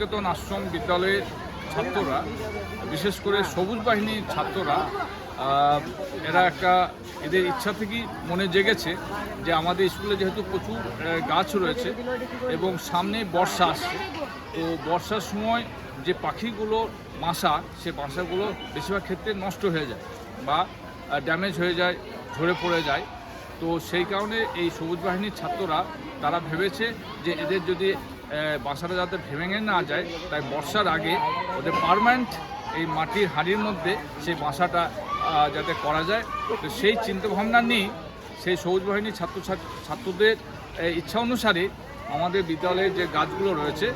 নিকেতন আশ্রম বিদ্যালয়ের ছাত্ররা, বিশেষ করে সবুজ বাহিনীর ছাত্ররা এরা একটা এদের ইচ্ছা থেকেই মনে জেগেছে যে আমাদের স্কুলে যেহেতু প্রচুর গাছ রয়েছে এবং সামনে বর্ষা আসছে, তো বর্ষার সময় যে পাখিগুলো বাসা সে বাসাগুলো বেশিরভাগ ক্ষেত্রে নষ্ট হয়ে যায় বা ড্যামেজ হয়ে যায়, ঝরে পড়ে যায়। তো সেই কারণে এই সবুজ বাহিনীর ছাত্ররা, তারা ভেবেছে যে এদের যদি বাসাটা যাতে ভেঙে না যায়, তাই বর্ষার আগে ওদের পারমানেন্ট এই মাটির হাড়ির মধ্যে সেই বাসাটা যাতে করা যায়। তো সেই চিন্তাভাবনা নিয়ে সেই সবুজ বাহিনীর ছাত্র ছাত্রদের ইচ্ছা অনুসারে আমাদের বিদ্যালয়ে যে গাছগুলো রয়েছে,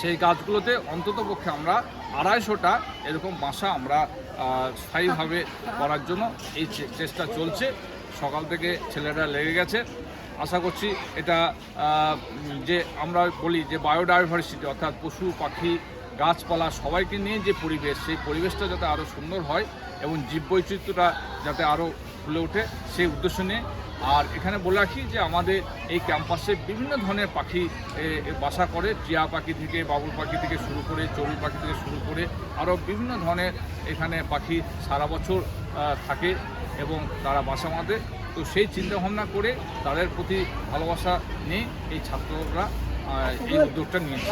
সেই গাছগুলোতে অন্তত পক্ষে আমরা আড়াইশোটা এরকম বাসা আমরা স্থায়ীভাবে করার জন্য এই চেষ্টা চলছে। সকাল থেকে ছেলেরা লেগে গেছে। আশা করছি এটা যে আমরা বলি যে বায়োডাইভার্সিটি, অর্থাৎ পশু, পাখি, গাছপালা সবাইকে নিয়ে যে পরিবেশ, সেই পরিবেশটা যাতে আরও সুন্দর হয় এবং জীববৈচিত্র্যটা যাতে আরও ফুলে ওঠে, সেই উদ্দেশ্য নিয়ে। আর এখানে বলে রাখি যে আমাদের এই ক্যাম্পাসে বিভিন্ন ধরনের পাখি বাসা করে। টিয়া পাখি থেকে, বাবুল পাখি থেকে শুরু করে, চড়ুই পাখি থেকে শুরু করে আরও বিভিন্ন ধরনের এখানে পাখি সারা বছর থাকে। এবং তারা বাসা বাঁধে। তো সেই চিন্তাভাবনা করে তাদের প্রতি ভালোবাসা নিয়ে এই ছাত্ররা এই উদ্যোগটা নিয়েছে।